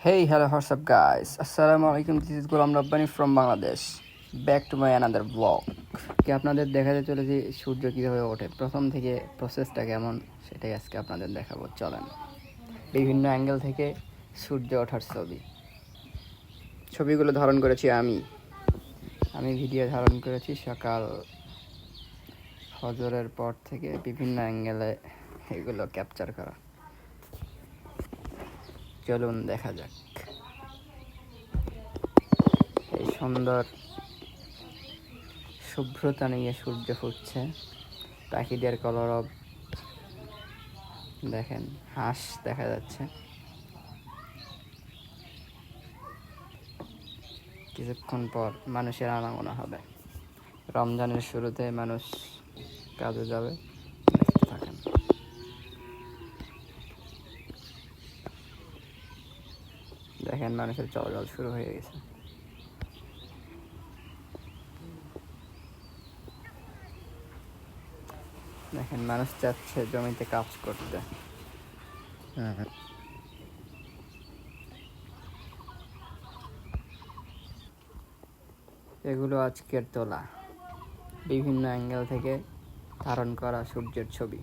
Hey, hello, what's up, guys? Assalamu alaikum. This is Gulam Rabbani from Bangladesh. Back to my another vlog. কি আপনাদের দেখাতে চলেছি সূর্য কীভাবে ওঠে প্রথম থেকে প্রসেসটা কেমন সেটাই আজকে আপনাদের দেখাবো চলেন বিভিন্ন অ্যাঙ্গেল থেকে সূর্য ওঠার ছবি ছবিগুলো ধারণ করেছি আমি আমি ভিডিও ধারণ করেছি সকাল ফজরের পর থেকে বিভিন্ন অ্যাঙ্গেলে এগুলো ক্যাপচার করা চলুন দেখা যাক। এই সুন্দর শুভ্রতা নিয়ে সূর্য ফুটছে। পাখিদের কলরব দেখেন, হাঁস দেখা যাচ্ছে। কিছুক্ষণ পর মানুষের আনাগোনা হবে। রমজানের শুরুতে মানুষ কাজে যাবে দেখতে থাকেন দেখেন মানুষের চলাচল শুরু হয়ে গেছে। দেখেন মানুষ যাচ্ছে জমিতে কাজ করতে। এগুলো আজকের তোলা। বিভিন্ন অ্যাঙ্গেল থেকে ধারণ করা সূর্যের ছবি।